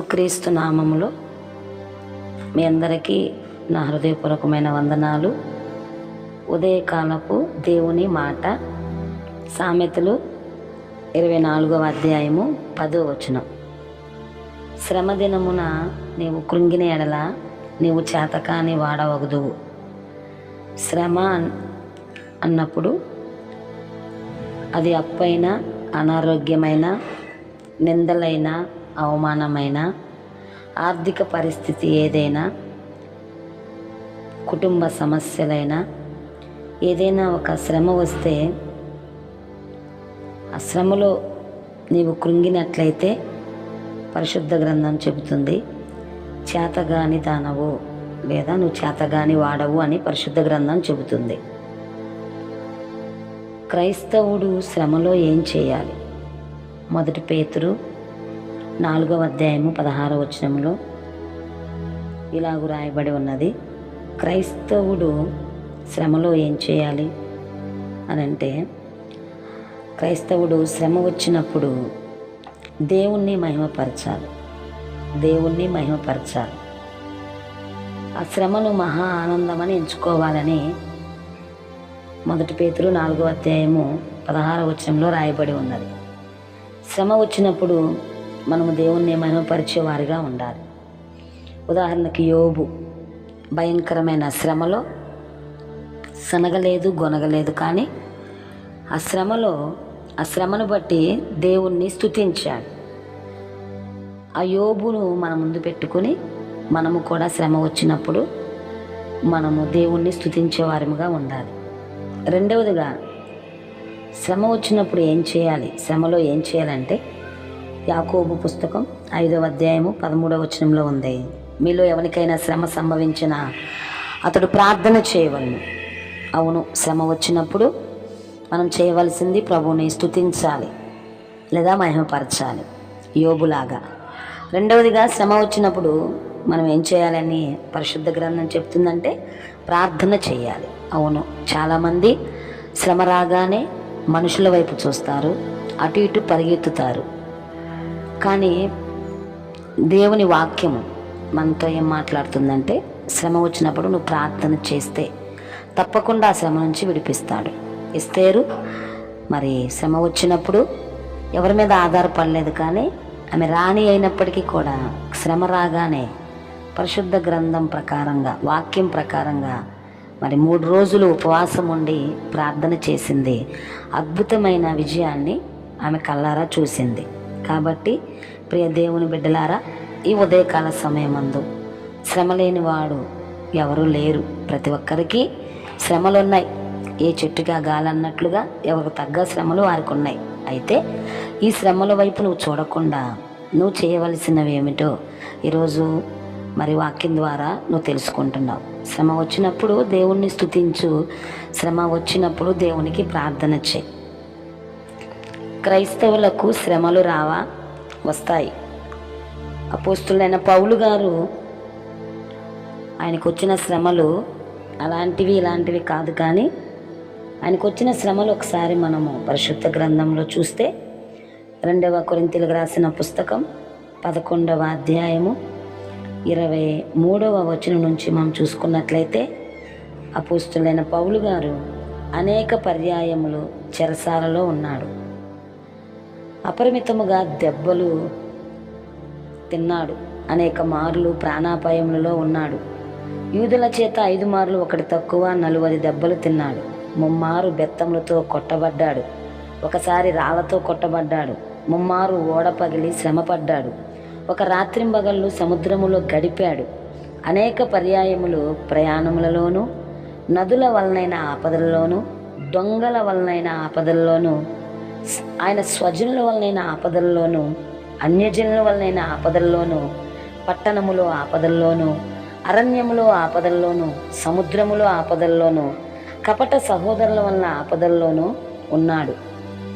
క్రీస్తు నామములో మీ అందరికీ నా హృదయపూర్వకమైన వందనాలు. ఉదయకాలపు దేవుని మాట సామెతలు ఇరవై నాలుగవ అధ్యాయము పదో వచనం. శ్రమ దినమున నీవు కృంగిన ఎడల నీవు చేతకాని వాడవగదువు శ్రమ అన్- అన్నప్పుడు అది అప్పైన అనారోగ్యమైన నిందలైన అవమానమైన ఆర్థిక పరిస్థితి ఏదైనా కుటుంబ సమస్యలైనా ఏదైనా ఒక శ్రమ వస్తే ఆ శ్రమలో నీవు కృంగినట్లయితే పరిశుద్ధ గ్రంథం చెబుతుంది చేతగాని దానవు లేదా నువ్వు చేతగాని వాడవు అని పరిశుద్ధ గ్రంథం చెబుతుంది. క్రైస్తవుడు శ్రమలో ఏం చేయాలి? మొదటి పేతురు నాలుగవ అధ్యాయము పదహారవ వచనంలో ఇలాగు రాయబడి ఉన్నది. క్రైస్తవుడు శ్రమలో ఏం చేయాలి? అని అంటే క్రైస్తవుడు శ్రమ వచ్చినప్పుడు దేవుణ్ణి మహిమపరచాలి. దేవుణ్ణి మహిమపరచాలి. ఆ శ్రమను మహా ఆనందమని ఎంచుకోవాలని మొదటి పేతురు నాలుగో అధ్యాయము పదహార వచనంలో రాయబడి ఉన్నది. శ్రమ వచ్చినప్పుడు మనము దేవుణ్ణి మహిమపరిచేవారిగా ఉండాలి. ఉదాహరణకి యోబు భయంకరమైన శ్రమలో సనగలేదు గొనగలేదు కానీ ఆ శ్రమలో ఆ శ్రమను బట్టి దేవుణ్ణి స్థుతించాడు ఆ యోబును మన ముందు పెట్టుకుని మనము కూడా శ్రమ వచ్చినప్పుడు మనము దేవుణ్ణి స్థుతించేవారముగా ఉండాలి. రెండవదిగా శ్రమ వచ్చినప్పుడు ఏం చేయాలి? శ్రమలో ఏం చేయాలంటే యాకోబు పుస్తకం ఐదవ అధ్యాయము పదమూడవ వచనంలో ఉంది. మీలో ఎవరికైనా శ్రమ సంభవించిన అతడు ప్రార్థన చేయవలను. అవును శ్రమ వచ్చినప్పుడు మనం చేయవలసింది ప్రభువుని స్థుతించాలి లేదా మహిమపరచాలి. యోబులాగా. రెండవదిగా శ్రమ వచ్చినప్పుడు మనం ఏం చేయాలని పరిశుద్ధ గ్రంథం చెప్తుందంటే ప్రార్థన చేయాలి. అవును చాలామంది శ్రమ రాగానే మనుషుల వైపు చూస్తారు అటు ఇటు పరిగెత్తుతారు. కానీ దేవుని వాక్యము మనతో ఏం మాట్లాడుతుందంటే శ్రమ వచ్చినప్పుడు నువ్వు ప్రార్థన చేస్తే తప్పకుండా ఆ శ్రమ నుంచి విడిపిస్తాడు. ఇస్తేరు మరి శ్రమ వచ్చినప్పుడు ఎవరి మీద ఆధారపడలేదు కానీ ఆమె రాణి అయినప్పటికీ కూడా శ్రమ రాగానే పరిశుద్ధ గ్రంథం ప్రకారంగా వాక్యం ప్రకారంగా మరి మూడు రోజులు ఉపవాసం ఉండి ప్రార్థన చేసింది. అద్భుతమైన విజయాన్ని ఆమె కల్లారా చూసింది. కాబట్టి ప్రియ దేవుని బిడ్డలారా ఈ ఉదయకాల సమయమందు శ్రమ లేని వాడు ఎవరూ లేరు. ప్రతి ఒక్కరికి శ్రమలున్నాయి. ఏ చెట్టుగా గాలన్నట్లుగా ఎవరికి తగ్గ శ్రమలు వారికి ఉన్నాయి. అయితే ఈ శ్రమల వైపు నువ్వు చూడకుండా నువ్వు చేయవలసినవి ఏమిటో ఈరోజు మరి వాక్యం ద్వారా నువ్వు తెలుసుకుంటున్నావు. శ్రమ వచ్చినప్పుడు దేవుణ్ణి స్తుతించు. శ్రమ వచ్చినప్పుడు దేవునికి ప్రార్థన చేయి. క్రైస్తవులకు శ్రమలు రావా? వస్తాయి. అపోస్తులైన పౌలు గారు ఆయనకు వచ్చిన శ్రమలు అలాంటివి ఇలాంటివి కాదు కానీ ఆయనకు వచ్చిన శ్రమలు ఒకసారి మనము పరిశుద్ధ గ్రంథంలో చూస్తే రెండవ కొరింతలకు రాసిన పుస్తకం పదకొండవ అధ్యాయము ఇరవై మూడవ వచనం నుంచి మనం చూసుకున్నట్లయితే అపోస్తులైన పౌలు గారు అనేక పర్యాయములు చెరసాలలో ఉన్నాడు. అపరిమితముగా దెబ్బలు తిన్నాడు. అనేక మార్లు ప్రాణాపాయములలో ఉన్నాడు. యూదుల చేత ఐదు మార్లు ఒకటి తక్కువ నలువది దెబ్బలు తిన్నాడు. ముమ్మారు బెత్తములతో కొట్టబడ్డాడు. ఒకసారి రాళ్ళతో కొట్టబడ్డాడు. ముమ్మారు ఓడ పగిలి శ్రమపడ్డాడు. ఒక రాత్రింబగళ్ళు సముద్రములో గడిపాడు. అనేక పర్యాయములు ప్రయాణములలోనూ నదుల వలనైన ఆపదలలోనూ దొంగల వలనైన ఆపదల్లోనూ ఆయన స్వజనుల వలనైన ఆపదల్లోనూ అన్యజనుల వలనైన ఆపదల్లోనూ పట్టణములో ఆపదల్లోనూ అరణ్యములో ఆపదల్లోనూ సముద్రములో ఆపదల్లోనూ కపట సహోదరుల వలన ఆపదల్లోనూ ఉన్నాడు.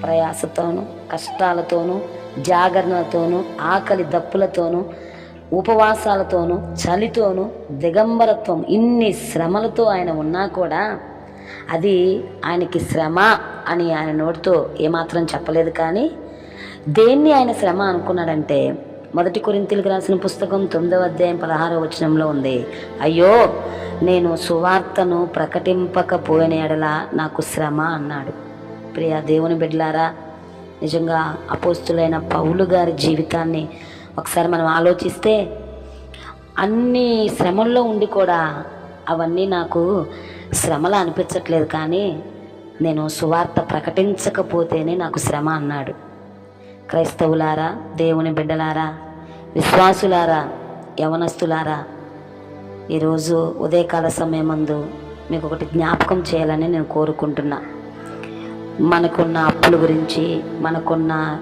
ప్రయాసతోనూ కష్టాలతోనూ జాగరణతోనూ ఆకలి దప్పులతోనూ ఉపవాసాలతోనూ చలితోనూ దిగంబరత్వం ఇన్ని శ్రమలతో ఆయన ఉన్నా కూడా అది ఆయనకి శ్రమ అని ఆయన నోటితో ఏమాత్రం చెప్పలేదు కానీ దేన్ని ఆయన శ్రమ అనుకున్నాడంటే మొదటి కొరింతలకు రాసిన పుస్తకం తొమ్మిదవ అధ్యాయం పదహారవ వచనంలో ఉంది. అయ్యో నేను సువార్తను ప్రకటింపకపోయిన ఎడల నాకు శ్రమ అన్నాడు. ప్రియ దేవుని బిడ్డలారా నిజంగా అపోస్తులైన పౌలు గారి జీవితాన్ని ఒకసారి మనం ఆలోచిస్తే అన్ని శ్రమల్లో ఉండి కూడా అవన్నీ నాకు శ్రమలు అనిపించట్లేదు కానీ నేను సువార్త ప్రకటించకపోతేనే నాకు శ్రమ అన్నాడు. క్రైస్తవులారా దేవుని బిడ్డలారా విశ్వాసులారా యవనస్తులారా ఈరోజు ఉదయకాల సమయమందు మీకు ఒకటి జ్ఞాపకం చేయాలని నేను కోరుకుంటున్నా. మనకున్న అప్పుల గురించి మనకున్న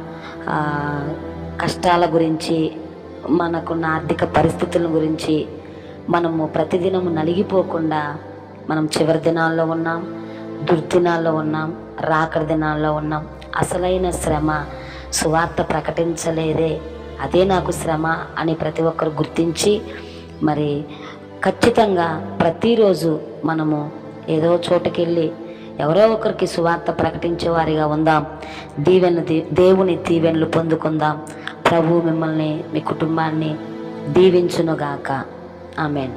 కష్టాల గురించి మనకున్న ఆర్థిక పరిస్థితుల గురించి మనము ప్రతిదినము నలిగిపోకుండా మనం చివరి దినాల్లో ఉన్నాం దుర్దినాల్లో ఉన్నాం రాకడి దినాల్లో ఉన్నాం. అసలైన శ్రమ సువార్త ప్రకటించలేదే. అదే నాకు శ్రమ అని ప్రతి ఒక్కరు గుర్తించి మరి ఖచ్చితంగా ప్రతిరోజు మనము ఏదో చోటుకెళ్ళి ఎవరో ఒకరికి సువార్త ప్రకటించే వారిగా ఉందాం దీవెన దేవుని దీవెనలు పొందుకుందాం. ప్రభు మిమ్మల్ని మీ కుటుంబాన్ని దీవించునుగాక. ఆమెన్.